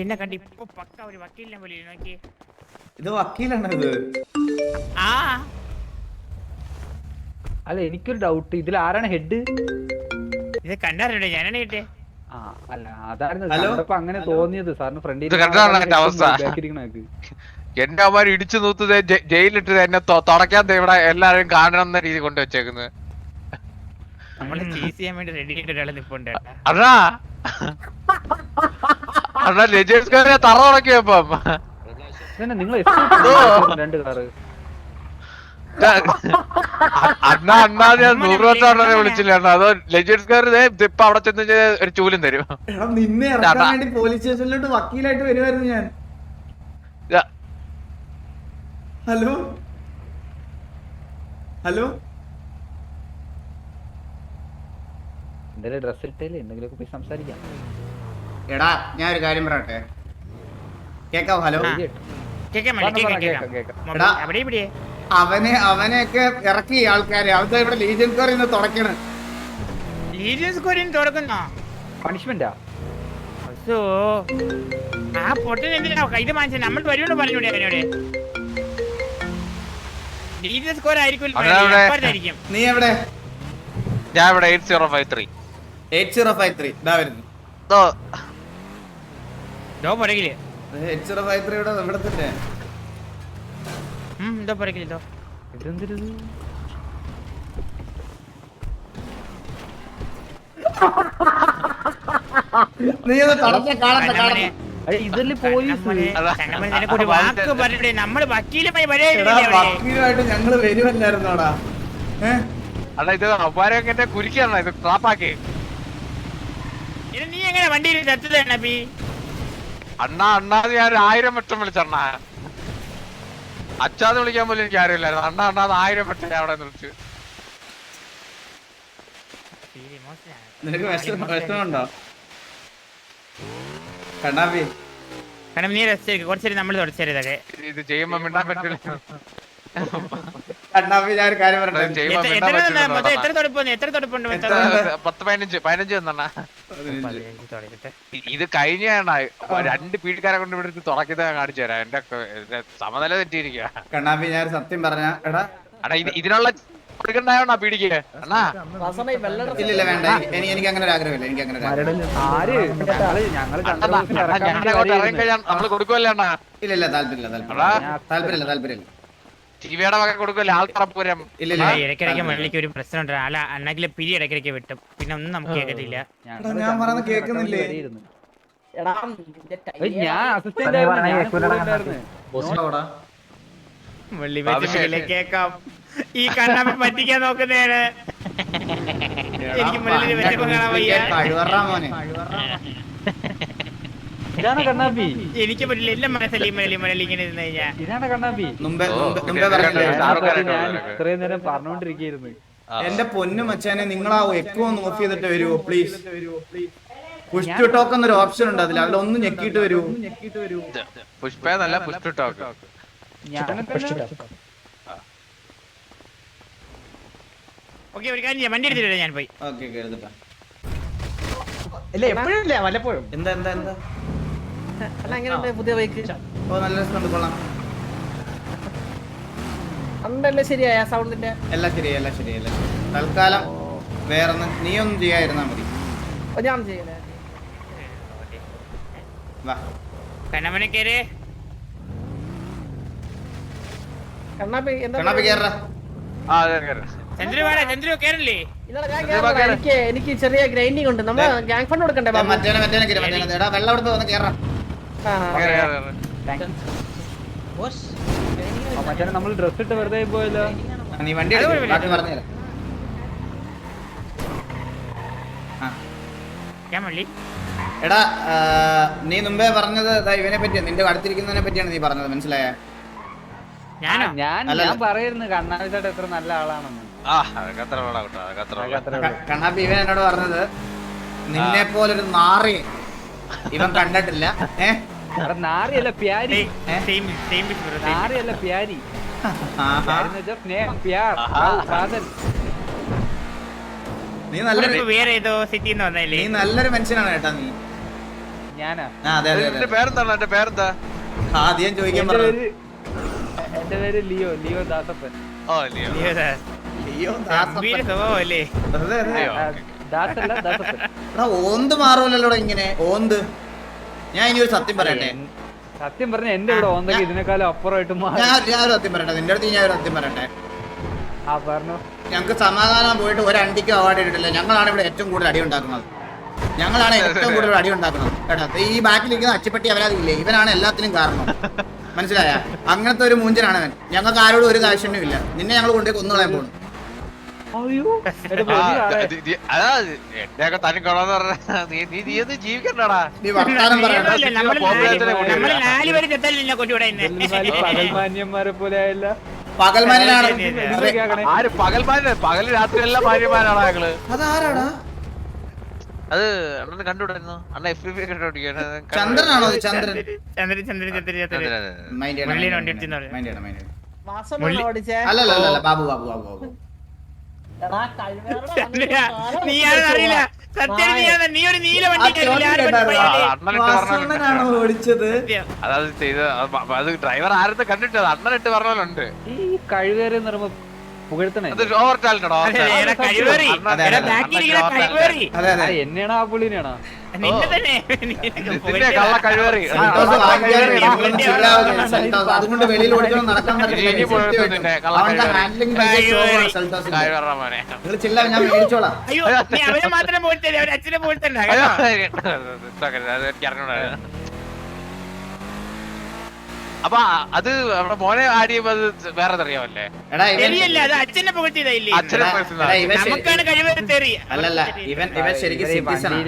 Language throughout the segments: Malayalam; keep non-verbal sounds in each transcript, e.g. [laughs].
എന്നെ കണ്ട് ഇപ്പൊ പക്ക ഒരു വക്കീലിനെ പോലെ നോക്കി ഇത് വക്കീലാണ് ഇത് ആ. അല്ല എനിക്കൊരു ഡൗട്ട് ഇതിൽ ആരാണ് ഹെഡ് ഇത് കണ്ടാറുണ്ടോ ഞാനാണ് കേട്ടെ ആ അല്ല അതായിരുന്നു? കണ്ടപ്പോ അങ്ങനെ തോന്നിയത്. സാറിന് ഇത് എന്റെ അവസ്ഥ. എന്റെ അവന്മാർ ഇടിച്ചു നൂത്തത് ജയിലിട്ട് എന്നെ തൊ- തുടയ്ക്കാൻ ദേ ഇവിടെ എല്ലാരും കാണണം എന്ന രീതി കൊണ്ടുവച്ചേക്കുന്നത് നമ്മൾ ചീസ് ചെയ്യാൻ വേണ്ടി റെഡി ആയിട്ട് ഒരാളെ നിപ്പുണ്ട് കേട്ടാ. അണ്ണാ തറ നിങ്ങൾ രണ്ട് കാറ്? അണ്ണാ അണ്ണാ ഞാൻ നൂറ് വട്ടം അണ്ണനെ വിളിച്ചില്ല അണ്ണാ? അതോ ലജേഷ്കാർ ഇപ്പൊ അവിടെ ചെന്ന് ഒരു ചൂലും തരും. എടാ നിന്നെ ഇറക്കാൻ വേണ്ടി പോലീസ് സ്റ്റേഷനിലോട്ട് വക്കീലായിട്ട് വരുമായിരുന്നു ഞാൻ. ഹലോ? ഹലോ? എന്തായാലും ഡ്രസ് ഇട്ടേൽ എന്തെങ്കിലുമൊക്കെ പോയി സംസാരിക്കാം. എടാ ഞാൻ ഒരു കാര്യം പറയട്ടെ? കേക്കാവോ? ഹലോ? അവനെ അവനെയൊക്കെ ഇറക്കി ആൾക്കാരെ. അവന്റെ ഇവിടെ ലീജിയൻ കോർ ഇന്ന് തുടക്കണ് ലീജിയൻ കൊറിയൻ തുറക്കുന്നോ? പണിഷ്മെന്റാ അസോ ആ പൊട്ടൻ എന്തിനാ? ഇത് മാനിച്ച നമ്മൾ വരുമെന്ന് പറഞ്ഞൂടെ അവനോട്. ലീജിയൻ സ്കോർ ആയിരിക്കും നീ എവിടെ? ഞാൻ ഇവിടെ eight zero five three eight zero five three ഇതാ വരുന്നു. ദോ പുറകിൽ ഇതോ പുറകിൽ ദോ ഇതെന്തൊരു നീ ഒന്ന് തടസ്സം കാണട്ടെ കണ്ണമ്മനെ, കാണട്ടെ പോലീസ്? നമ്മൾ വക്കീലുമായിട്ട് ഞങ്ങൾ വരുമല്ലായിരുന്നോടാ അണ്ണാ ഇത് കുരിക്കാണ് ഇത് ട്രാപ്പാക്കി നീ എങ്ങനെ വണ്ടിയിൽ തത്തതാണ് അണ്ണാ അണ്ണാന്ന് ഞാൻ ഒരു ആയിരം വട്ടം വിളിച്ചണ്ണാ അച്ഛാന്ന് വിളിക്കാൻ പോലും എനിക്ക് അറിയില്ലായിരുന്നു അണ്ണാ അണ്ണാ ആയിരം വട്ടം ഞാൻ അവിടെ വിളിച്ചു നിനക്ക് വിഷം വിഷമുണ്ടോ കണ്ണാപ്പി. കാരണം നീ റെസ്റ്റ് കുറച്ചേരം നമ്മൾ തുടച്ചേരം ഇതൊക്കെ. ഇത് ഇത് ചെയ്യുമ്പോ മിണ്ടാൻ പറ്റില്ല. കണ്ണാപ്പി ഞാൻ ഒരു കാര്യം ഇത് പറയട്ടെ എത്ര- തൊടുപ്പുണ്ട് എത്ര തൊടുപ്പുണ്ട്? പത്ത് പതിനഞ്ച് പതിനഞ്ച് കഴിഞ്ഞാണ് രണ്ട് പീഡിക്കാരെ കൊണ്ട് ഇവിടെ ഞാൻ കാണിച്ചു തരാം. എന്റെ സമനില തെറ്റിയിരിക്കുക കണ്ണാപ്പി ഞാൻ സത്യം പറഞ്ഞ എടാ. ഇതിനുള്ള കൊടുക്കണ്ടായോണ്ടാ പീഡിക്ക്? അണ്ണാ. വേണ്ട. എനിക്ക് അങ്ങനെ ഒരു ആഗ്രഹമില്ല. എനിക്ക് അങ്ങനെ ഇറങ്ങി കഴിഞ്ഞാൽ നമ്മൾ കൊടുക്കുമല്ലേ അണ്ണാ? ഇല്ല ഇല്ല താല്പര്യമില്ല. താല്പര്യമില്ല. താല്പര്യമില്ല താല്പര്യമില്ല. ടിവിയുടെ വക കൊടുക്കുമല്ലേ? ഇല്ല ഇല്ല. ഇടയ്ക്കിടയ്ക്ക് മള്ളിക്ക് ഒരു പ്രശ്നമുണ്ട്. അല്ല അണ്ണാക്കിലെ പിരി ഇടയ്ക്കിടയ്ക്ക് വിട്ടും. പിന്നെ ഒന്നും നമുക്ക് കേൾക്കത്തില്ല. ഞാൻ പറയുന്നത് കേൾക്കുന്നില്ലേ? ഞാൻ അസിസ്റ്റന്റ് ആയിരുന്നു. കേക്കാം ഈ കണ്ണാമ്മ പറ്റിക്കാൻ നോക്കുന്നേന് എനിക്ക് മുന്നിൽ വെച്ചപ്പോ കാണാൻ വയ്യ. കഴിവറാ മോനെ. ഇതാണ് കണ്ണാപ്പി. എനിക്ക് പറ്റില്ല. എല്ലാം മലി ഇങ്ങനെ ഇരുന്ന് കഴിഞ്ഞാ. ഇതാണ് കണ്ണാപ്പി. ഞാൻ. ഇത്രയും നേരം പറഞ്ഞോണ്ടിരിക്കുന്നു എന്റെ പൊന്നു മച്ചാനെ നിങ്ങൾ ആ എക്കോ ഒന്ന് ഓഫ് ചെയ്തിട്ട് വരുമോ പ്ലീസ് പുഷ് ടു ടോക്ക് എന്നൊരു ഓപ്ഷൻ ഉണ്ട് അതിൽ അതിലൊന്ന് ഞെക്കിയിട്ട് വരൂ. പുഷ്പ പുഷ് പുഷ്പ ടോക്ക് ഓക്കെ ഒരു കാര്യം വണ്ടി എടുത്തിട്ട് ഞാൻ പോയി. ഓക്കെ വല്ലപ്പോഴും. എന്താ എന്താ എന്താ? അല്ല എങ്ങനെയുണ്ട് പുതിയ ബൈക്ക് നല്ല രസമുണ്ട് കൊള്ളാം. അന്നല്ലേ ശരിയായ സൗണ്ടിന്റെ എല്ലാം ശരിയായി എല്ലാം ശരിയായി എല്ലാം ശരിയായി. തൽക്കാലം വേറെ നീ ഒന്നും ചെയ്യാതിരുന്നാ മതി. ഓ, ഞാൻ ചെയ്യണേ വാ. കണ്ണമ്മനെ കയറി കണ്ണാപ്പി എന്താ കണ്ണാപ്പി കേറ ആ. എനിക്ക് ചെറിയ ഗ്രൈൻഡിങ് ഉണ്ട്. നമ്മൾ ഗ്യാങ് ഫണ്ട് കൊടുക്കണ്ടേ മറ്റേ മറ്റേ വെള്ളം എടുത്ത് വന്ന് കേറ്. മറ്റേ നമ്മൾ ഡ്രസ് ഇട്ട് വെറുതെ പോയല്ലോ. നീ വണ്ടി പറഞ്ഞുതരാം. എടാ നീ മുമ്പേ പറഞ്ഞത് ഇവനെ പറ്റിയാ നിന്റെ അടുത്തിരിക്കുന്നതിനെ പറ്റിയാണ് നീ പറഞ്ഞത് മനസ്സിലായ? ഞാനോ? ഞാൻ ഞാൻ പറയുന്നു കണ്ണാടി എത്ര നല്ല ആളാണെന്ന്. കണ്ണാപ്പി ഇവൻ എന്നോട് പറഞ്ഞത് നിന്നെ പോലൊരു നാറി ഇവൻ കണ്ടിട്ടില്ല. ഏ? എടാ, നാറിയല്ല പ്യാരി. നാറിയല്ല പ്യാരി. നീ നല്ലൊരു വേറെ ഏതോ സിറ്റി എന്ന് പറഞ്ഞില്ലേ നീ നല്ലൊരു മനുഷ്യനാണ് കേട്ടാ നീ. ഞാനാ. അതെ അതെ പേരെന്താണ്? എന്റെ പേരെന്താ? ആദ്യം ചോദിക്കാൻ പറഞ്ഞു എന്റെ പേര് ലിയോ ലിയോ ദാസപ്പൻ. ഓ ലിയോ. ലിയോ ദാസപ്പൻ. ദാസല്ല ദാസപ്പൻ. ഓന്ത് മാറൂലല്ലോ ഇങ്ങനെ? ഓന്ത്. ഞാൻ ഇനി ഒരു സത്യം പറയട്ടെ? സത്യം പറഞ്ഞ എന്റെ ഇവിടെ ഓന്തൊക്കെ ഇതിനേക്കാളും അപ്പുറമായിട്ട് ഞാൻ ഒരു സത്യം പറയട്ടെ? നിന്റെ അടുത്ത് ഞാൻ ഒരു സത്യം പറയട്ടെ? ആ പറഞ്ഞു. ഞങ്ങൾക്ക് സമാധാനം പോയിട്ട് ഒരു അണ്ടിക്കും അവാർഡ് ഇട്ടിട്ടില്ല. ഞങ്ങളാണ് ഇവിടെ ഏറ്റവും കൂടുതൽ അടി ഉണ്ടാക്കുന്നത്. ഞങ്ങളാണ് ഏറ്റവും കൂടുതൽ അടി ഉണ്ടാക്കുന്നത്. കേട്ടോ? ഈ ബാക്കിലിരിക്കുന്ന അച്ചിപ്പട്ടി അവരാതില്ലേ? ഇവനാണ് എല്ലാത്തിനും കാരണം. മനസ്സിലായ? അങ്ങനത്തെ ഒരു മൂഞ്ചനാണ് അവൻ. ഞങ്ങൾക്ക് ആരോടും ഒരു കാശ്യണ്യം ഇല്ല നിന്നെ ഞങ്ങൾ കൊണ്ടുപോയി കൊന്നുകളയാൻ പോകുന്നു എന്റെയൊക്കെ തനി കൊള്ളാന്ന് പറഞ്ഞ. നീ നീ നീ ഒന്ന് ജീവിക്കണ്ടടാ? നീ വർത്താനം പറയണ്ട നമ്മൾ പോപ്പുലേഷനെ നാല്- കൂടി നമ്മൾ വരാം. നാല് പേര് ചെത്തല്ലേ കൊണ്ടുവിടെ പകൽമാന്യന്മാരെ പോലെ ആയല്ല. പകൽമാനാണ് ആര് പകൽമാര് പകൽ രാത്രി എല്ലാം മാന്യന്മാരാണ് ഞങ്ങൾ? അതാരാടാ? അത് അണ്ണന് കണ്ടുവിടായിരുന്നു. അണ്ണ എഫ് ബി കണ്ടുപിടിക്കാൻ ചന്ദ്രനാണോ അത്? ചന്ദ്രൻ. ചന്ദ്രൻ ചന്ദ്രൻ ചന്ദ്രൻ ചന്ദ്രൻ. മൈൻഡ് ചെയ്യണം, മൈൻഡ് ചെയ്യണം, മൈൻഡ് ചെയ്യണം, അല്ലല്ല ബാബു ബാബു ബാബു ബാബു. [laughs] നീ ആരെന്നറിയില്ല സത്യം നീ ഒരു നീല വണ്ടി അതായത് ഡ്രൈവർ ആരെന്ന് കണ്ടിട്ടത് അണ്ണനിട്ട് പറഞ്ഞ ഈ കഴിവേറി നിർമ്മ പുകഴ്ത്തണേ. ആ പുള്ളിനെയാണോ അതുകൊണ്ട് നടക്കാൻ ചില്ല ഞാൻ അച്ഛനെ പോലത്തെ അറിഞ്ഞോളാം അപ്പൊ അത് അവിടെ മോനെ ആടിയപ്പോ അത് വേറെ അറിയാമല്ലേ എടാ ഇവൻ ശരിയല്ല അത് അച്ഛനെ പുകഴ്ത്തിയതല്ലേ? അച്ഛനെ എടാ, മനസ്സിലായി. എടാ, ഇവൻ ശരി- നമുക്കാണ് കഴിവേറി തെറി. അല്ലല്ല ഇവൻ ഇവൻ ശരിക്കും സിറ്റിസണാ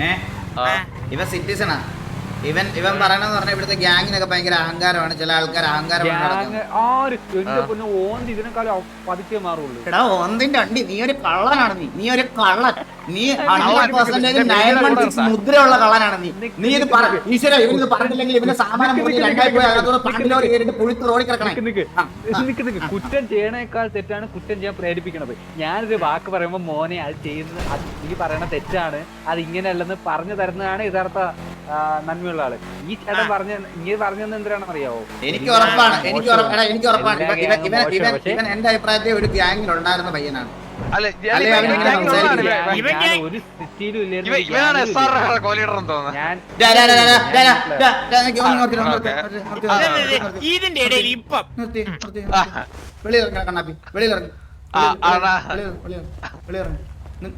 ഏ? ആ. ഇവൻ സിറ്റിസണാ ഇവൻ ഇവൻ പറയണെന്ന് പറഞ്ഞാൽ ഇവിടുത്തെ ഗ്യാങ്ങിനൊക്കെ ഭയങ്കര അഹങ്കാരമാണ്. ചില ആൾക്കാർ അഹങ്കാരമാണ് കൊണ്ട് നടക്കും. ഗ്യാങ് ആര്? എന്റെ പൊന്ന് ഓന്ത് ഇതിനേക്കാളും പതുക്കെ മാറുള്ളൂ. എടാ ഒന്നിന്റെ അണ്ടി നീ ഒരു കള്ളനാണ് നീ. നീ ഒരു കള്ളൻ. നീ hundred percentage nine one six മുദ്രയുള്ള കള്ളനാണ് നീ. നീ ഇത് പറ ഈശ്വര ഇവനിത് പറഞ്ഞില്ലെങ്കിൽ ഇവന്റെ സാമാനം മുറിഞ്ഞ് രണ്ടായി പോയി അതോടെ പണ്ടിലോട് കയറിയിട്ട് പുഴുത്ത് റോഡിൽ കിടക്കണേ. കുറ്റം ചെയ്യണേക്കാൾ തെറ്റാണ് കുറ്റം ചെയ്യാൻ പ്രേരിപ്പിക്കണത്. ഞാനൊരു വാക്ക് പറയുമ്പോ മോനെ അത് ചെയ്യുന്നത് അത് നീ പറയണ തെറ്റാണ്. അത് ഇങ്ങനെയല്ലെന്ന് പറഞ്ഞു തരുന്നതാണ് യഥാർത്ഥ നന്മയുള്ള ആൾ. ഈ ചേട്ടൻ പറഞ്ഞ നീ പറഞ്ഞത് എന്തിനാണെന്ന് അറിയാവോ എനിക്ക് ഉറപ്പാണ് എനിക്ക് ഉറപ്പ് എടാ എനിക്ക് ഉറപ്പാണ്. ഇവൻ എന്റെ അഭിപ്രായത്തിൽ ഒരു ഗ്യാങ്ങിൽ ഉണ്ടായിരുന്ന പയ്യനാണ്. ഇതിന്റെ ഇടയിൽ ഇപ്പം കണ്ണാപ്പി വെളിയിലിറങ്ങി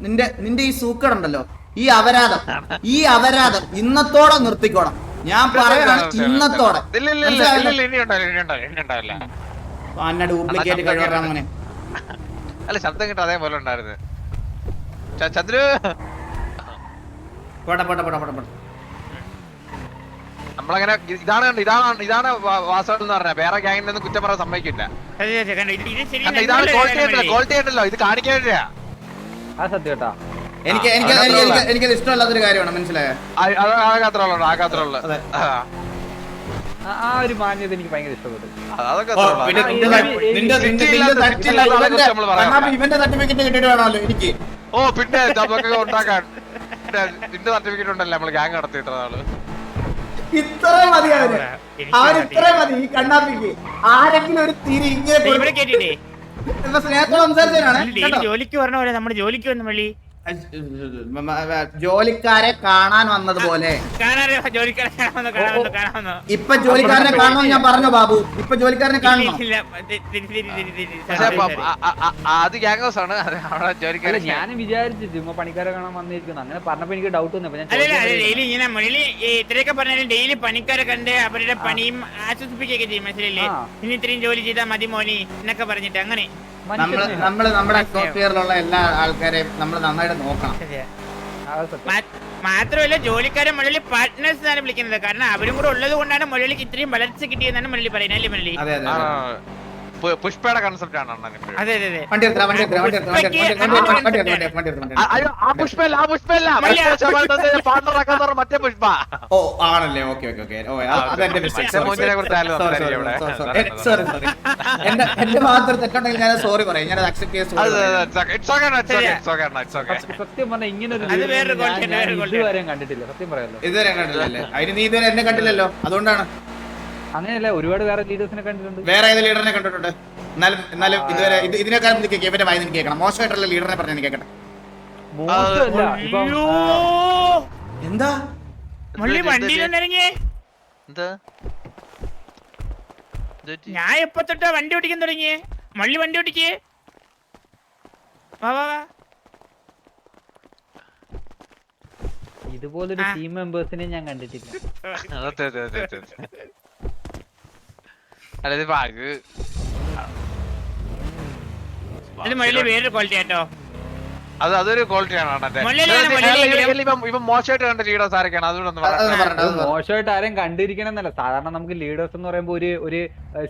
നിന്റെ നിന്റെ ഈ സൂക്കടുണ്ടല്ലോ ഈ അപരാധം ഈ അപരാധം ഇന്നത്തോടെ നിർത്തിക്കോണം ഞാൻ പറയണം ഇന്നത്തോടെ ഡ്യൂപ്ലിക്കേറ്റ് അങ്ങനെ അല്ല ശബ്ദം കിട്ടും അതേപോലെ ഉണ്ടായിരുന്നു. ച- ചന്ദ്രു! പോട്ടെ പോട്ടെ പോട്ടെ പോട്ടെ പോട്ടെ. നമ്മളങ്ങനെ ഇതാണ് കണ്ടു ഇതാണ് ഇതാണ് വാ- എന്ന് പറഞ്ഞ വേറെ ഗ്യാങ്ങിൽ നിന്ന് കുറ്റം പറയാൻ സമ്മതിക്കില്ല. ഇതാണ് ക്വാളിറ്റി ആയിട്ടല്ലോ ക്വാളിറ്റി ആയിട്ടല്ലോ ഇത് കാണിക്കാൻ വേണ്ടിയാ ആ സത്യം കേട്ടാ. എനിക്ക് എനിക്ക് എനിക്ക് എനിക്ക് എനിക്കത് ഇഷ്ടമല്ലാത്തൊരു കാര്യമാണ് മനസ്സിലായോ? ആ- അത് ആകാത്രമുള്ളൂ ആകാത്രമുള്ളൂ അതെ. ആ- ആ ഒരു മാന്യത എനിക്ക് ഭയങ്കര ഇഷ്ടപ്പെട്ടു. അതൊക്കെ ഓ, അത്രേ പിന്നെ നിന്റെ. കണ്ണാപ്പി ഇവന്റെ സർട്ടിഫിക്കറ്റ് കിട്ടിയിട്ട് വേണമല്ലോ എനിക്ക്. ഓ പിന്നെ നമുക്ക് ഉണ്ടാക്കാൻ. പിന്നെ നിന്റെ സർട്ടിഫിക്കറ്റ് ഉണ്ടല്ലോ നമ്മൾ ഗ്യാങ് നടത്തിയിട്ട് ആൾ. നാൾ ഇത്ര മതി അവന്. എനിക്ക് അവൻ ഇത്ര മതി ഈ കണ്ണാപ്പിക്ക്. ആരെങ്കിലും ഒരു തിരി ഇങ്ങനെ ഇവിടെ കേട്ടിട്ടേ സ്നേഹത്തോടെ ജോലിക്ക് പറഞ്ഞ പോലെ നമ്മുടെ ജോലിക്ക് വന്ന വള്ളി ജോലിക്കാരെ കാണാൻ വന്നതുപോലെ ഇപ്പൊ ജോലിക്കാരനെ കാണണം ഞാൻ പറഞ്ഞു ബാബു ഇപ്പൊ ജോലിക്കാരനെ കാണണം അത് ആണ് ഞാൻ വിചാരിച്ചു ചുമ്മാ പണിക്കാരെ കാണാൻ വന്നിരിക്കുന്നു അങ്ങനെ പറഞ്ഞപ്പോ എനിക്ക് ഡൗട്ട് ഇത്രയൊക്കെ പറഞ്ഞാലും ഡെയിലി പണിക്കാരെ കണ്ട് അവരുടെ പണിയും ആശ്വസിപ്പിക്കുകയൊക്കെ ചെയ്യും മനസ്സിലല്ലേ ഇനി ഇത്രയും ജോലി ചെയ്താൽ മതി മോനി എന്നൊക്കെ പറഞ്ഞിട്ട് അങ്ങനെ നമ്മൾ മനുഷ്യസ്നേഹം. നമ്മൾ നമ്മുടെ അറ്റ്മോസ്ഫിയറിലുള്ള എല്ലാ ആൾക്കാരെയും നമ്മൾ നന്നായിട്ട് നോക്കണം മാത്രമല്ല ജോലിക്കാരെ മുരളി പാർട്ട്നേഴ്സ് എന്നാണ് വിളിക്കുന്നത് കാരണം അവരും കൂടെ ഉള്ളത് കൊണ്ടാണ് മുരളിക്ക് ഇത്രയും വളർച്ച കിട്ടിയെന്നാണ് മുരളി പറയുന്നത് അല്ലേ മുരളി അതെ അതെ ആ, അതെ. പു- പുഷ്പയുടെ കൺസെപ്റ്റ് ആണ് അതെ അതെ മറ്റേ പുഷ്പ. ഓ ആണല്ലേ. ഓക്കെ ഓക്കെ എന്റെ എന്റെ മാത്രം തെറ്റുണ്ടെങ്കിൽ ഞാൻ സോറി പറയാം. ഞാൻ അക്സെപ്റ്റ് ചെയ്യാൻ സത്യം പറഞ്ഞാൽ ഇങ്ങനെ ഇതുവരെ കണ്ടിട്ടില്ല. സത്യം പറയാലോ ഇതുവരെ കണ്ടില്ലല്ലേ അതിന് നീ ഇതുവരെ എന്നെ കണ്ടില്ലല്ലോ. അതുകൊണ്ടാണ്. അങ്ങനെയല്ല ഒരുപാട് വേറെ ലീഡേഴ്സിനെ കണ്ടിട്ടുണ്ട്. വേറെ ഏത് ലീഡറിനെ കണ്ടിട്ടുണ്ട്? എന്നാലും എന്നാലും ഇതുവരെ ഇത് ഇതിനേക്കാളും എനിക്ക് കേൾക്കാം. ഇവന്റെ വായി കേൾക്കണം. മോശമായിട്ടുള്ള ലീഡറിനെ പറഞ്ഞു കേൾക്കട്ടെ. മോശമല്ല. ഇപ്പം അയ്യോ. എന്താ? മള്ളി വണ്ടിയിൽ ഇറങ്ങിയേ എന്താ? ഞാൻ എപ്പോ തൊട്ടാ വണ്ടി ഓടിക്കാൻ തുടങ്ങിയേ? മള്ളി വണ്ടി ഓടിക്കേ വാ വാ വാ. ഇതുപോലൊരു ടീം മെമ്പേഴ്സിനെ ഞാൻ കണ്ടിട്ടില്ല. അതെ അതെ അതെ അതെ അല്ല ഇത് ബാഗ് ഇത് മള്ളി വേറൊരു ക്വാളിറ്റി ആട്ടോ. അത് അതൊരു ക്വാളിറ്റിയാണ്. ഇപ്പം മോശമായിട്ട് കണ്ട ലീഡേഴ്സ് ആരൊക്കെയാണ്? അതുകൊണ്ട്. മോശമായിട്ട് ആരെയും കണ്ടിരിക്കണം എന്നല്ല. സാധാരണ നമുക്ക് ലീഡേഴ്സ് എന്ന് പറയുമ്പോൾ ഒരു ഒരു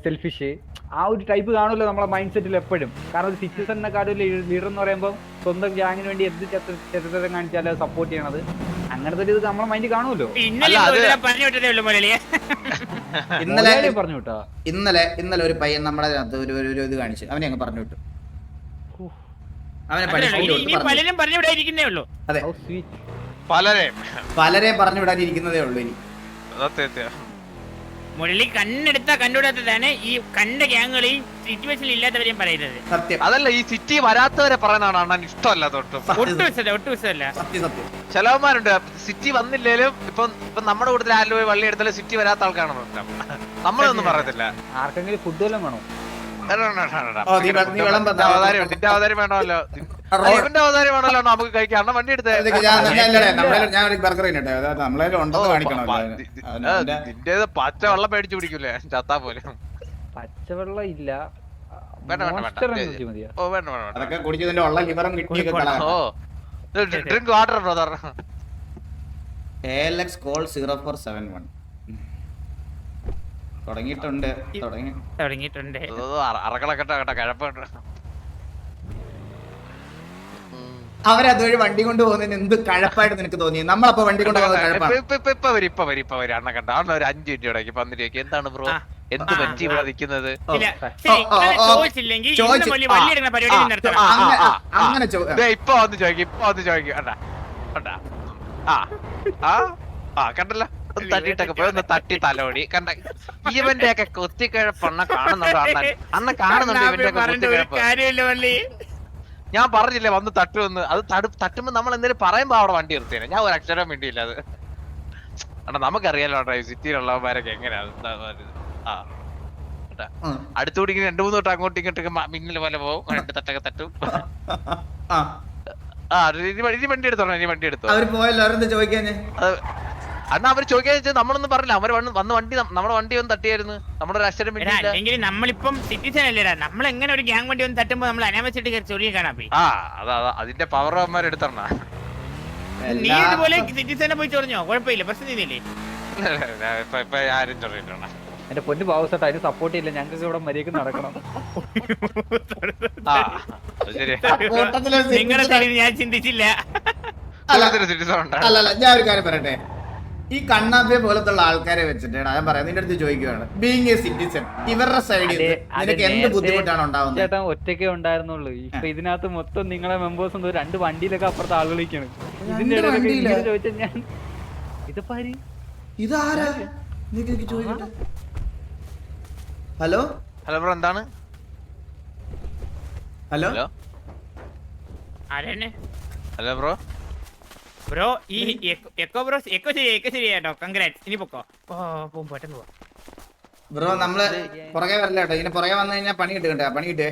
സെൽഫിഷ് ആ ഒരു ടൈപ്പ് കാണുമല്ലോ നമ്മളെ മൈൻഡ് സെറ്റിൽ എപ്പോഴും. കാരണം ഒരു സിറ്റിസണിനെക്കാട്ടും ലീഡർ എന്ന് പറയുമ്പോൾ സ്വന്തം ഗ്യാങ്ങിന് വേണ്ടി എന്ത് ചെറുതരം കാണിച്ചാലും സപ്പോർട്ട് ചെയ്യണത്. അങ്ങനത്തെ ഒരു ഇത് നമ്മളെ മൈൻഡ് കാണുമല്ലോ. [laughs] [laughs] ഇന്നലെ പറഞ്ഞു ഇന്നലെ ഇന്നലെ ഒരു പയ്യൻ നമ്മുടെ അതിനകത്ത് ഒരു ഒരു ഇത് കാണിച്ചു. അവനെ അങ്ങ് പറഞ്ഞു വിട്ടു. അവനെ പലരെയും പറഞ്ഞു വിടാതിരിക്കുന്നേ ഉള്ളൂ. അതെ. പലരെ പലരെ പറഞ്ഞു വിടാനിരിക്കുന്നതേ ഉള്ളൂ ഇനി. മുരളി കണ്ണെടുത്ത കണ്ടുവിടാത്തതാണ് ഈ കണ്ട ഗ്യാങ്ങുകളെയും സിറ്റുവേഷനിൽ ഇല്ലാത്തവരെയും പറയുന്നത് സത്യം. അതല്ല ഈ സിറ്റി വരാത്തവരെ പറയുന്നതാണ് അണ്ണൻ ഇഷ്ടമല്ല തൊട്ടും ഒട്ടും ഇഷ്ടമല്ല ഒട്ടും ഇഷ്ടമല്ല. സത്യം സത്യം. ചിലവന്മാരുണ്ട്. സിറ്റി വന്നില്ലേലും ഇപ്പൊ ഇപ്പൊ നമ്മുടെ കൂടുതൽ ആരും പോയി വള്ളി എടുത്താലും സിറ്റി വരാത്ത ആൾക്കാണ് പ്രശ്നം നമ്മളൊന്നും പറയത്തില്ല. ആർക്കെങ്കിലും ഫുഡ് വല്ലതും വേണോ? അവതാരം വേണമല്ലോ. അവതാരമാണല്ലോ നമുക്ക് കഴിക്കാം അണ്ണ വണ്ടി എടുത്തേ. ഞാൻ ബർഗർ നമ്മളെ ഉണ്ടെന്ന് കാണിക്കണം പച്ചവെള്ളം പേടിച്ചു പിടിക്കൂലേ ചത്താ പോലെ. പച്ചവെള്ളം ഇല്ല. അതൊക്കെ കുടിച്ചതിന്റെ ഉള്ള ലിവറും drink water brother X call zero four seven one തുടങ്ങിയിട്ടുണ്ട് തുടങ്ങിയിട്ടുണ്ട്. കഴപ്പുണ്ട്. അവരതുവഴി വണ്ടി കൊണ്ടുപോകുന്നതിന് എന്ത് കഴപ്പായിട്ട് നിനക്ക് തോന്നി? നമ്മളപ്പോ വണ്ടി കൊണ്ട് അണ്ണ കണ്ട? അണ്ണ ഒരു മിനിറ്റ് എന്താണ് ബ്രോ? ഇപ്പൊ ഇപ്പൊ ആ ആ തട്ടിട്ടൊക്കെ തട്ടി തലോടി. കണ്ട ഇവന്റെ ഒക്കെ കൊത്തിക്കിഴപ്പ് അണ്ണ? കാണുന്നുണ്ടോ അണ്ണൻ അണ്ണ കാണുന്നുണ്ടോ ഇവന്റെ ഒക്കെ ഞാൻ പറഞ്ഞില്ലേ വന്ന് തട്ടുമെന്ന്. അത് തടു തട്ടുമ്പോ നമ്മൾ എന്തെങ്കിലും പറയുമ്പോ അവിടെ വണ്ടി നിർത്തിയാണ് ഞാൻ ഒരു അക്ഷരം വേണ്ടിയില്ല അത്. അണ്ണാ നമുക്കറിയാലോ ഡ്രൈവ് സിറ്റിയിലുള്ളവന്മാരൊക്കെ എങ്ങനെയാ? എന്താ ഇത്. ആ. അടുത്തുകൂടി ഇങ്ങനെ രണ്ടു മൂന്ന് തൊട്ട് അങ്ങോട്ടും ഇങ്ങോട്ടൊക്കെ മിന്നൽ പോലെ പോകും. രണ്ട് തട്ടൊക്കെ തട്ടും. ആ. ഇനി വണ്ടി എടുത്തോളാം ഇനി വണ്ടി എടുത്തോ അവർ പോയല്ലോ അവരെന്താ ചോദിക്കാഞ്ഞ് അവർ ചോദിക്കാന്ന് അവർ ചോദിക്കാൻ വെച്ചാൽ നമ്മളൊന്നും പറഞ്ഞില്ല. അവർ വന്ന് വണ്ടി നമ്മുടെ വണ്ടി ഒന്ന് തട്ടിയായിരുന്നു. നമ്മുടെ ഒരു അക്ഷരം അല്ലെങ്കിൽ നമ്മളിപ്പം സിറ്റിസൺ അല്ലേടാ നമ്മൾ എങ്ങനെ ഒരു ഗ്യാങ് വണ്ടി ഒന്ന് തട്ടുമ്പോ നമ്മൾ അനാവശ്യമായിട്ട് കയറി ചൊല്ലി കാണാൻ പോയി? ആ അതാ അതാ. അതിന്റെ പവർ അവന്മാർ എടുത്തണ്ണ നീ ഇതുപോലെ സിറ്റിസനെ പോയി ചൊറിഞ്ഞോ? കുഴപ്പമില്ല. പ്രശ്നമില്ലേ ഇപ്പൊ ഇപ്പൊ ആരും ചൊല്ലിട്ടുണ്ട എന്റെ പൊന്നു പാവസട്ട് അതിന് സപ്പോർട്ട് ഇല്ല. ഞങ്ങൾക്ക് ഇവിടെ മര്യാദയ്ക്ക് നടക്കണം. നിങ്ങളുടെ ഞാൻ ചിന്തിച്ചില്ല. അല്ല ഞാൻ ഒരു കാര്യം പറയട്ടെ. ഈ കണ്ണാപ്പിയെ പോലത്തുള്ള ആൾക്കാരെ വെച്ചിട്ട് ഞാൻ പറയാം നിന്റെ അടുത്ത് ചോദിക്കുകയാണ്. ബീങ് എ സിറ്റിസൺ ഇവരുടെ സൈഡിൽ നിനക്ക് എന്ത് ബുദ്ധിമുട്ടാണ് ഉണ്ടാവുന്നത്? ചേട്ടാ ഒറ്റയ്ക്കേ ഉണ്ടായിരുന്നുള്ളൂ. ഇപ്പൊ ഇതിനകത്ത് മൊത്തം നിങ്ങളെ മെമ്പേഴ്സ് എന്തോ രണ്ട് വണ്ടിയിലൊക്കെ അപ്പുറത്ത് ആളുകളിക്കാണ് ഇതിന്റെ ഇടയിലൊക്കെ ചോദിച്ചാൽ ഞാൻ ഇതിപ്പോ ആര്? ഇതാരാ? നിങ്ങൾക്ക് എനിക്ക് ചോദിക്കട്ടെ. ഹലോ? ഹലോ ബ്രോ എന്താണ്? ഹലോ? Hello bro? ബ്രോ ഈ എക്കോ- ബ്രോ എക്കോ ശരി എക്കോ ശരി കേട്ടോ കൺഗ്രാറ്റ് ഇനി പൊക്കോ. ഓ പോവും പെട്ടെന്ന് പോ. ബ്രോ നമ്മൾ പുറകെ വരില്ല കേട്ടോ? ഇതിന് പുറകെ വന്നു കഴിഞ്ഞാൽ പണി കിട്ടും കേട്ടോ. പണി കിട്ടേ.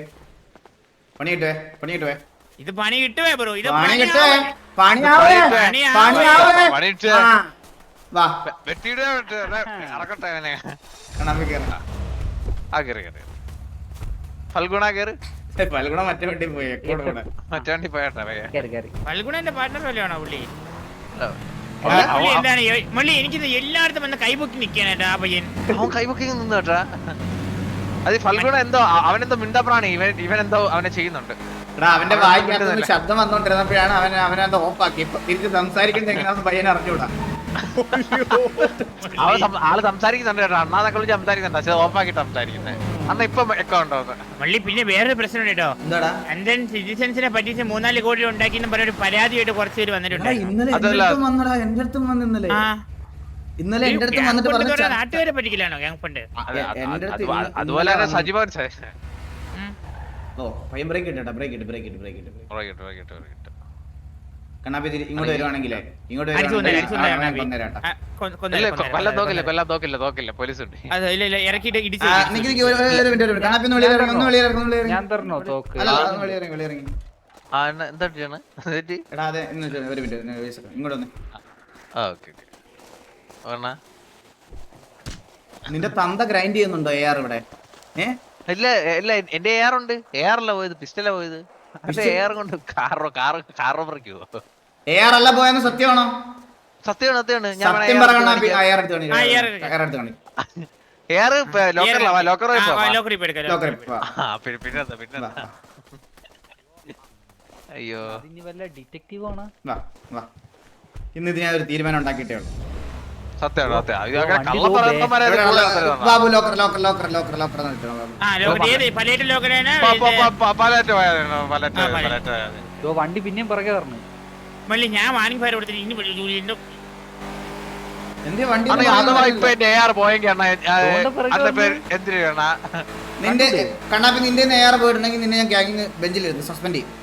പണി കിട്ടേ. പണി കിട്ടുവേ. ഇത് പണി കിട്ടുവേ ബ്രോ ഇത് പണി പണി കിട്ടേ ആവേ. പണി ആവേ. പണി പണി ആവേ. പണി കിട്ടേ വാ. വെട്ടിയുടെ അറക്കട്ടെ അവനെ കണ്ണാമ്പി കേറ. ആ കേറി കേറി. ഫൽഗുണ കേറ്. പലകൂടെ മറ്റേ വണ്ടി പോയി മറ്റേ വണ്ടി പോയട്ടെ കയറി ഫൽഗുണന്റെ പാർട്ണർ പോലെയാണോ പുള്ളി? ഹലോ. അല്ല, പുള്ളി എന്താണ്? ഈ- മുള്ളി എനിക്കിത് എല്ലായിടത്തും വന്ന് കൈപൊക്കി നിൽക്കാനായിട്ട് ആ പയ്യൻ. അവൻ കൈപൊക്കി നിന്ന് കേട്ടാ. അത് ഈ ഫൽഗുണ എന്തോ അ- അവനെന്തോ മിണ്ടപ്രാണി. ഇവൻ ഇവൻ എന്തോ അവനെ ചെയ്യുന്നുണ്ട്. എടാ അവന്റെ വായിക്കകത്ത് ശബ്ദം വന്നോണ്ടിരുന്നപ്പോഴാണ് അവൻ അവനത് ഓഫാക്കി. ഇപ്പൊ തിരിച്ച് സംസാരിക്കുന്നത് എങ്ങനെയാണെന്ന് പയ്യൻ അറിഞ്ഞൂടാ അവൻ സം- ആൾ സംസാരിക്കുന്നുണ്ട് കേട്ടോ. അണ്ണാന്നൊക്കെ വിളിച്ച് സംസാരിക്കുന്നുണ്ട്. പക്ഷെ ഓഫാക്കിട്ട് സംസാരിക്കുന്നത് അന്ന് ഇപ്പൊ മള്ളി പിന്നെ വേറൊരു പ്രശ്നം കേട്ടോ. എന്താടാ? ഇന്ത്യൻ സിറ്റിസൺസിനെ പറ്റിച്ച് മൂന്നാൽ കോടി ഉണ്ടാക്കിയെന്ന് പറഞ്ഞ ഒരു പരാതിയായിട്ട് കുറച്ച് പേര് വന്നിട്ടുണ്ട് ഇന്നലെ എന്റെ അതല്ല. അടുത്തും വന്നടാ എന്റെ അടുത്തും വന്ന് ഇന്നലെ ആ. ഇന്നലെ എന്റെ അടുത്ത് വന്നിട്ട് പറഞ്ഞു നാട്ടുകാരെ പറ്റിക്കലാണോ ഗ്യാങ് ഫണ്ട് എന്റെ അടുത്ത് ഇന്ന് അതുപോലെ തന്നെ ഇന്നലെ സജീവൻ ഓ പയ്യൻ ബ്രേക്ക് ഇട്ടാ ബ്രേക്ക് ഇട്ട് ബ്രേക്ക് ഇട്ട് ബ്രേക്ക് ഇട്ട്. ഇങ്ങോട്ട് വരുവാണെങ്കിൽ. ഇങ്ങോട്ട് നിന്റെ തന്ത ഗ്രൈൻഡ് ചെയ്യുന്നുണ്ടോ എ ആർ ഇവിടെ? ഇല്ല ഇല്ല എന്റെ എ ആർ ഉണ്ട്. എയർ അല്ല പോയത് പിസ്റ്റലാ പോയത്. എയർ കൊണ്ട് കാറോ കാറോ കാറോ പറിക്കുവോ എയർ അല്ല പോയെന്ന് സത്യമാണോ? സത്യമാണ് സത്യമാണ്. ഞാൻ സത്യം പറയണ എടുത്ത് എടുത്ത് എയർ ലോക്കറിലാ ലോക്കർ ആ, ആ, ലോക്കറി ഇപ്പൊ എടുക്കാം, ലോക്കറി ലോക്കറി. വാ, പിന്നെ പിന്നെന്താ പിന്നെന്താ അയ്യോ. ഇന്ന് ഇത് ഞാൻ ഒരു തീരുമാനം ഉണ്ടാക്കിയിട്ടേ ഉള്ളൂ. സത്യമാണ് സത്യം ഇത് അങ്ങനെ വണ്ടി കള്ള പോകെ. പറയുന്നവന്മാരെ ഇവിടെ കൂടുതൽ ഉള്ള- സത്യമാണ്. Babu locker locker locker. ആ ലോക്കറി ഏത് പലേറ്റ് ലോക്കറിയാണ് പ- പ- പ- പ- പലറ്റ് പോയതാണ് പലറ്റ് ആ, പലറ്റ്. പലറ്റ് പോയത്. ഇതോ വണ്ടി പിന്നെയും പിറകെ പറഞ്ഞു മല്ലി ഞാൻ വാണിംഗ് ഫയർ കൊടുത്തിട്ട് ഇനി വിളി- എന്തോ വണ്ടി അണ്ണാ, ഒന്നും അഥവാ ഇപ്പൊ എന്റെ എയർ പോയെങ്കിൽ അണ്ണാ അതുകൊണ്ട് പിറകെ അന്ന പേര് വന്നു. എന്തിനു വേണ നിന്റെ കണ്ണാപ്പി നിന്റെ നേരെ പോയിട്ടുണ്ടെങ്കിൽ നിന്നെ ഞാൻ ബെഞ്ചിലിരുന്നു സസ്പെൻഡ് ചെയ്യും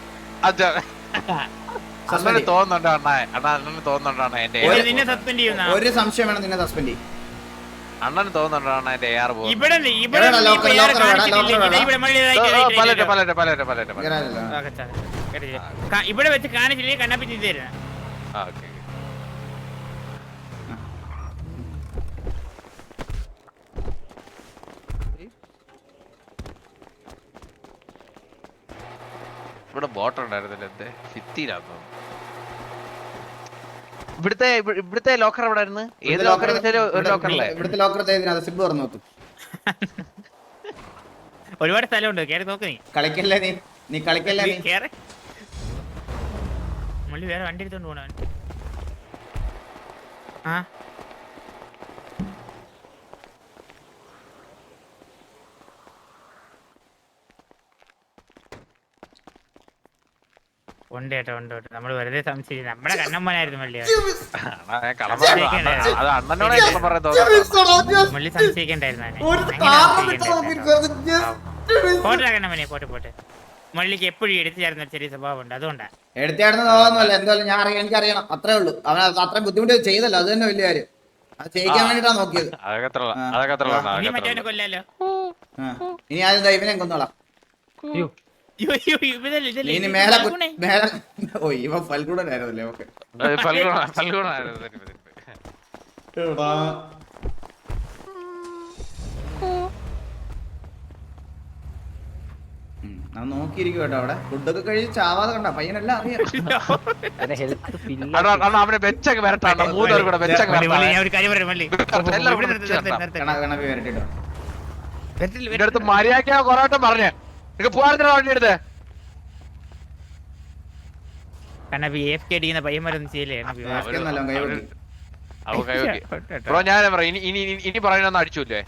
അണ്ണന് തോന്നുന്നുണ്ട് അണ്ണാ? അണ്ണാ അണ്ണന് തോന്നുന്നുണ്ടോ അണ്ണാ എന്റെ നിന്നെ? സസ്പെൻഡ് ചെയ്യുന്ന? ഒരു സംശയം വേണം നിന്നെ സസ്പെൻഡ് ചെയ്യും. അണ്ണന് തോന്നുന്നുണ്ടോ അണ്ണാ എന്റെ എയർ പോകും ഇവിടെ നീ എവിടെടാ, കാണിച്ചിട്ടില്ലെങ്കിൽ ലോക്കർ ഇവിടെ മള്ളി ഓ, ഓ. ആ, കച്ചാ. വെച്ച് കാണിച്ചില്ലെങ്കിൽ കണ്ണാപ്പി ചെയ്തു തരുന്ന ആ ഓക്കെ ഇവിടെ ബോട്ട് ഉണ്ടായിരുന്നില്ല. എന്റെ ഫിത്തിയിലാന്ന് തോന്നുന്നു. ഇവിടുത്തെ ഇവിടുത്തെ ലോക്കർ എവിടെ ആയിരുന്നു ഏത് ലോക്കർ ഒരു ലോക്കർ ലോക്കറല്ലേ ഇവിടുത്തെ ലോക്കർ സിബ് തുറന്നു നോക്കും ഒരുപാട് സ്ഥലമുണ്ട്. കേറി നോക്ക് നീ. കളിക്കല്ലേ നീ? നീ കളിക്കല്ലേ നീ കേറി കേറ്. മള്ളി വേറെ വണ്ടി എടുത്തോണ്ട് പോണവൻ ആ? ഉണ്ട് കേട്ടോ ഉണ്ട് കേട്ടോ നമ്മൾ വെറുതെ സംശയിച്ചു നമ്മുടെ കണ്ണമ്മനായിരുന്നു മള്ളി മള്ളി സംശയിക്കണ്ടായിരുന്നു. പോട്ടെ കണ്ണമ്മനെ പോട്ടെ പോട്ടെ. മള്ളിക്ക് എപ്പോഴും എടുത്തു ചേർന്ന ചെറിയ സ്വഭാവം ഉണ്ട് അതുകൊണ്ടാ. എടുത്താടുന്ന തോന്നുന്നല്ല എന്തായാലും ഞാൻ അറിയാം എനിക്ക് അറിയണം അത്രേ ഉള്ളൂ. അവൻ അത്ര ബുദ്ധിമുട്ട് ചെയ്തല്ലോ. അത് തന്നെ വലിയ കാര്യം. അത് ചെയ്യിക്കാൻ വേണ്ടിട്ടാ നോക്കിയത്. ഇനി അതൊക്കെ അത്ര മറ്റവനെ ഉള്ളൂ. കൊല്ലാലോ? ആ. ഇനി ആദ്യം ദൈവനെ കൊന്നോളാം. ഇനി മേലെ മേലെ ഓ ഇവ ഓക്കെ. ഞാൻ നോക്കിയിരിക്കും കേട്ടോ അവിടെ. ഫുഡൊക്കെ കഴിച്ച് ചാവാതെ കണ്ട പയ്യനെല്ലാം അറിയാം. അവനെ വെച്ചൊക്കെ വരട്ടാ കൂടെ. മര്യാദ കൊറോട്ടം പറഞ്ഞേ. നിനക്ക് പോകാൻ വണ്ടി എടുത്ത്? അടിക്കുന്ന പയ്യന്മാരൊന്നും ചെയ്യില്ലേ? അവൻ കൈ വെട്ടി. അവ കൈ വെക്കി. [laughs] ബ്രോ ഞാൻ പറയാം. ഇനി ഇനി ഇനി- ഇനി പറയുന്നൊന്നും അടിച്ചൂല്ലേ?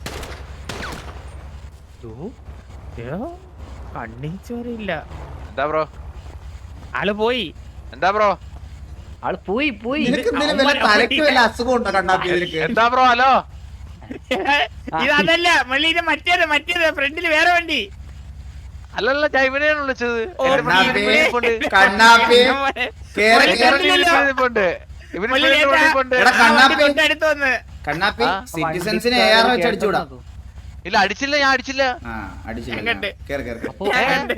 എന്താ ബ്രോ? ആൾ പോയി. എന്താ ബ്രോ? ആൾ പോയി പോയി. എന്താ ബ്രോ ഹലോ? മള്ളി [laughs] ഇത് മറ്റേത് മറ്റേത് ഫ്രണ്ടിൽ വേറെ വണ്ടി. അല്ലല്ല ജൈവനെയാണ് വിളിച്ചത്. കണ്ണാപ്പി. സിറ്റിസൺസിനെ വെച്ച് അടിച്ചുകൂടാ ഇല്ല അടിച്ചില്ല ഞാൻ അടിച്ചില്ല. ആ അടിച്ചില്ല കേറി കേറി കേറി.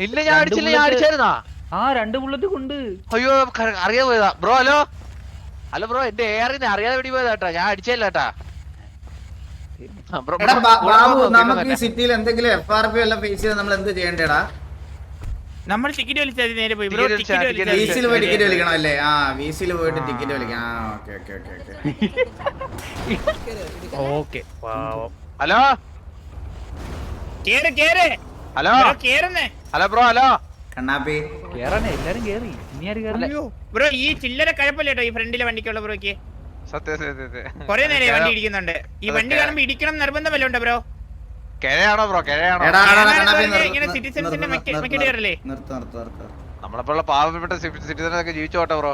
ഇല്ല ഞാൻ അടിച്ചില്ല ഞാൻ അടിച്ചായിരുന്നാ? ആ രണ്ട് ബുള്ളറ്റ് കൊണ്ട്. അയ്യോ അറിയാൻ അറിയാതെ പോയതാ. Bro hello? ഹലോ ബ്രോ എന്റെ എയറിനെ അറിയാതെ വെടി പോയതാട്ടാ ഞാൻ അടിച്ചില്ല കേട്ടാ ആ, ബ്രോ, എടാ ബ്രോ, ബാ- ബ്രോ, ബാബു നമുക്ക് ഈ സിറ്റിയിൽ എന്തെങ്കിലും എഫ് ആർ പി എല്ലാം ഫേസ് ചെയ്ത് നമ്മൾ എന്ത് ചെയ്യേണ്ടടാ? നമ്മൾ ടിക്കറ്റ് വലിച്ചാൽ നേരെ പോയി ബ്രോ ടിക്കറ്റ് വലിച്ചത് പോയി ടിക്കറ്റ് വലിക്കണം അല്ലേ? ആ വിസിൽ പോയിട്ട് ടിക്കറ്റ് വലിക്കണം. ആ okay okay okay okay okay hello? കേറ് കേറ്. Hello? Bro കേറുന്നേ. Hello bro hello? കണ്ണാപ്പി. കേറണേ എല്ലാരും കേറി. ഇനി ആര് കേറി? അയ്യോ ബ്രോ ഈ ചില്ലര കഴപ്പല്ലേട്ടോ ഈ ഫ്രണ്ടിലെ വണ്ടിക്കുള്ള ബ്രോക്ക് കൊറേ നേരം വണ്ടി ഇടിക്കുന്നുണ്ട്. ഈ വണ്ടി കാണുമ്പോ ഇടിക്കണം നിർബന്ധമല്ല ഉണ്ടോ ബ്രോ? കിഴയാണോ ബ്രോ? കിഴയാണോ? ഇങ്ങനെ സിറ്റിസൺസിന്റെ citizens ന്റെ നിർ- മെക്ക- നിർ- മെക്കടി കയറല്ലേ? നമ്മളെപ്പോലുള്ള പാവപ്പെട്ട സിറ്റിസനൊക്കെ ജീവിച്ചോട്ടെ bro.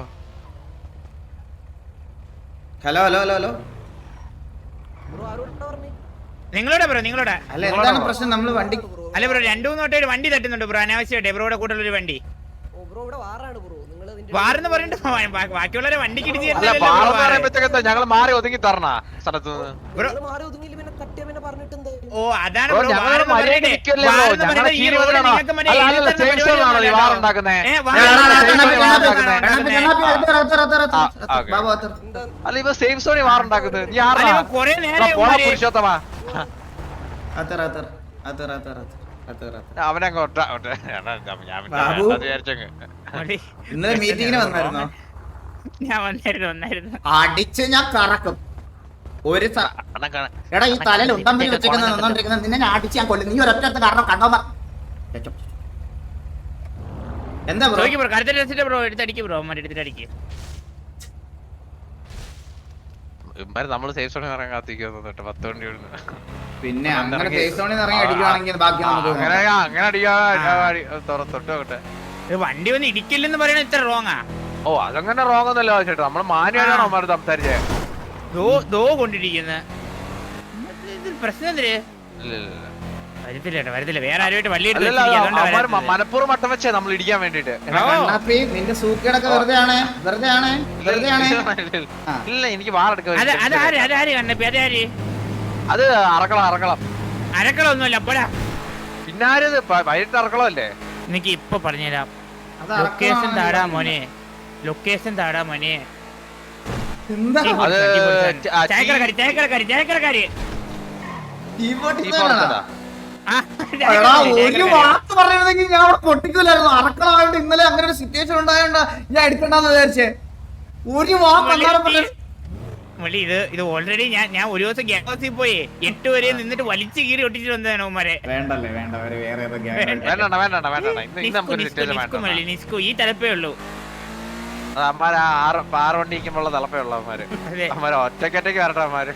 Hello hello hello hello. നിങ്ങളോടെ bro നിങ്ങളോടെ? അല്ല എന്താണ് പ്രശ്നം? നമ്മൾ വണ്ടി അല്ല ബ്രോ രണ്ടു മൂന്ന് തൊട്ടേ ഒരു വണ്ടി തട്ടുന്നുണ്ട് ബ്രോ അനാവശ്യമായിട്ട്. ബ്രോയുടെ കൂടെ ഒരു വണ്ടി ബ്രോ ഇവിടെ വാറാണ് പറഞ്ഞിട്ട് ബാ- പറയണ്ട. ബാക്കിയുള്ളവരെ വണ്ടിക്ക് ഇടിച്ച് ഞങ്ങൾ മാറി ഒതുങ്ങി തരണ സ്ഥലത്ത് ബ്രോ ഓ അതാണ് വാറെന്ന് അല്ല ഇവ സേഫ് സോണി വാറുണ്ടാക്കുന്നത് നീ അല്ല, ആരാ പുരുഷോത്തമാ. ഞാൻ വിചാരിച്ചങ്ങ്. ഇന്നലെ മീറ്റിങ്ങിന് വന്നായിരുന്നോ? ഞാൻ വന്നായിരുന്നു വന്നായിരുന്നു. അടിച്ച് ഞാൻ കറക്കും. ഒരു എടാ ഈ തലയിൽ ഉണ്ടമ്പി വെച്ചേക്കുന്ന നിന്നോണ്ടിരിക്കുന്നത് നിന്നെ ഞാൻ അടിച്ച് ഞാൻ കൊല്ലും. നീ ഒരൊറ്റ കാരണം കണ്ടോ എന്താ ബ്രോ? ബ്രോ കരുത്ത രസിന്റെ ബ്രോ എടുത്തടിക്ക് ബ്രോ അമ്മ എടുത്തിട്ട് അടിക്ക്. ഇവന്മാര് നമ്മൾ സേഫ് സോണി ഇറങ്ങാൻ കാത്തിരിക്കുന്നു കേട്ടോ പത്ത് വണ്ടി വിടുന്നു പിന്നെ അങ്ങനെ സേഫ് സോണിൽ ഇറങ്ങി അടിക്കുവാണെങ്കിൽ ബാക്കി അങ്ങനെ. അങ്ങനെ തൊട്ട് നോക്കട്ടെ. വണ്ടി വന്ന് ഇടിക്കില്ലെന്ന് പറയണ ഇത്ര റോങ്ങാ ഓ അതങ്ങനെ റോങ് ഒന്നല്ല ചേട്ടാ നമ്മൾ മാനുവലാണ് ആ. സംസാരിച്ചേ. ദോ ദോ കൊണ്ടിരിക്കുന്ന. പ്രശ്നം ഇല്ല വരത്തില്ല ചേട്ടാ വരത്തില്ല. വേറെ ആരുമായിട്ട് വള്ളി മനപ്പൂർവം മട്ടം വെച്ചേ നമ്മൾ ഇടിക്കാൻ വേണ്ടിട്ട്. നിന്റെ സൂക്കേടൊക്കെ വെറുതെ ആണ്? വെറുതെ ആണ്? വെറുതെ ആണ്? ഇല്ല എനിക്ക് വാറെടുക്കാൻ അത് അത് ആര് അത് ആര് കണ്ണപ്പി? അത് ആര്? അത് അറക്കളം അറക്കളം. ഒന്നുമില്ല അപ്പോഴാ പിന്നാരത്? വൈകിട്ട് അറക്കളം അല്ലേ? എനിക്ക് ഇപ്പൊ പറഞ്ഞുതരാം. ലൊക്കേഷൻ താടാ ഞാൻ മോനെ ലൊക്കേഷൻ താടാ മോനെ. ചായക്കടക്കാരി ചായക്കടക്കാരി ചായക്കടക്കാരി. എടാ ഒരു വാക്ക് ഞാൻ അവിടെ പൊട്ടിക്കൂലായിരുന്നു. അറക്കളായോണ്ട് ഇന്നലെ അങ്ങനെ ഒരു സിറ്റുവേഷൻ ഉണ്ടായോണ്ടാ ഞാൻ എടുക്കണ്ടെന്ന് വിചാരിച്ചേ. ഒരു വാക്ക് അന്നേരം പറഞ്ഞു മുള്ളി ഇത് ഇത് ഓൾറെഡി ഞാൻ ഞാൻ ഒരു ദിവസം ഗ്യാങ് ഹൗസിൽ പോയി എട്ട് വരെ നിന്നിട്ട് വലിച്ചു കീറി ഒട്ടിച്ചിട്ട് വന്നതാണ് ഉമ്മാരെ. വേണ്ടല്ലേ വേണ്ട വേറെ വേറെ ഏതോ gang ആയിട്ട്. വേണ്ടണ്ട വേണ്ടണ്ട വേണ്ടണ്ട ഇന്ന് ഇന്ന് നിസ്കു നമുക്കൊരു നിസ്കു നിസ്കു വേണ്ട മുള്ളി നിസ്കു. ഈ തലപ്പേ ഉള്ളൂ. അമ്മാര് ആറ് ആറ് വണ്ടി ഇരിക്കുമ്പോൾ തലപ്പേ ഉള്ള അമ്മാര്. അതെ. അമ്മാര് ഒറ്റക്കൊറ്റയ്ക്ക് വരട്ടെ അമ്മാര്.